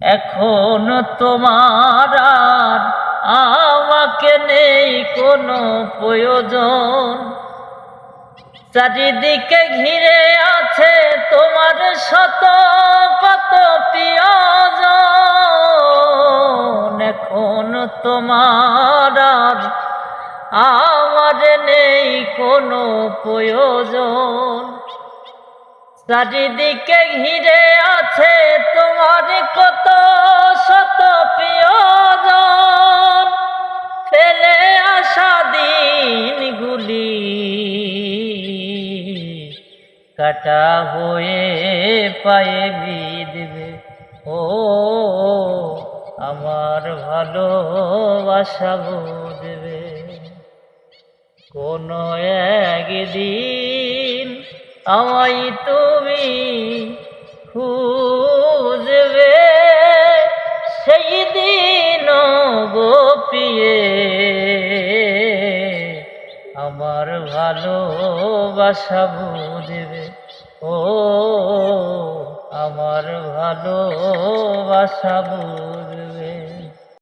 এখন তোমার আর আমাকে নেই কোনো প্রয়োজন। চারিদিকে ঘিরে আছে তোমার শত কত প্রিয়জন। এখন তোমার আমার নেই কোনো প্রয়োজন। চারিদিকে ঘিরে দিনগুলি কাটা হয়ে পায়ে বিদবে ও, আমার ভালোবাসা বুঝবে। কোনো একদিন আমায় তুমি খুঁজবে। সেই দিন গোপিয়ে আমার ভালোবাসা বুঝবে। ও আমার ভালোবাসা বুঝবে।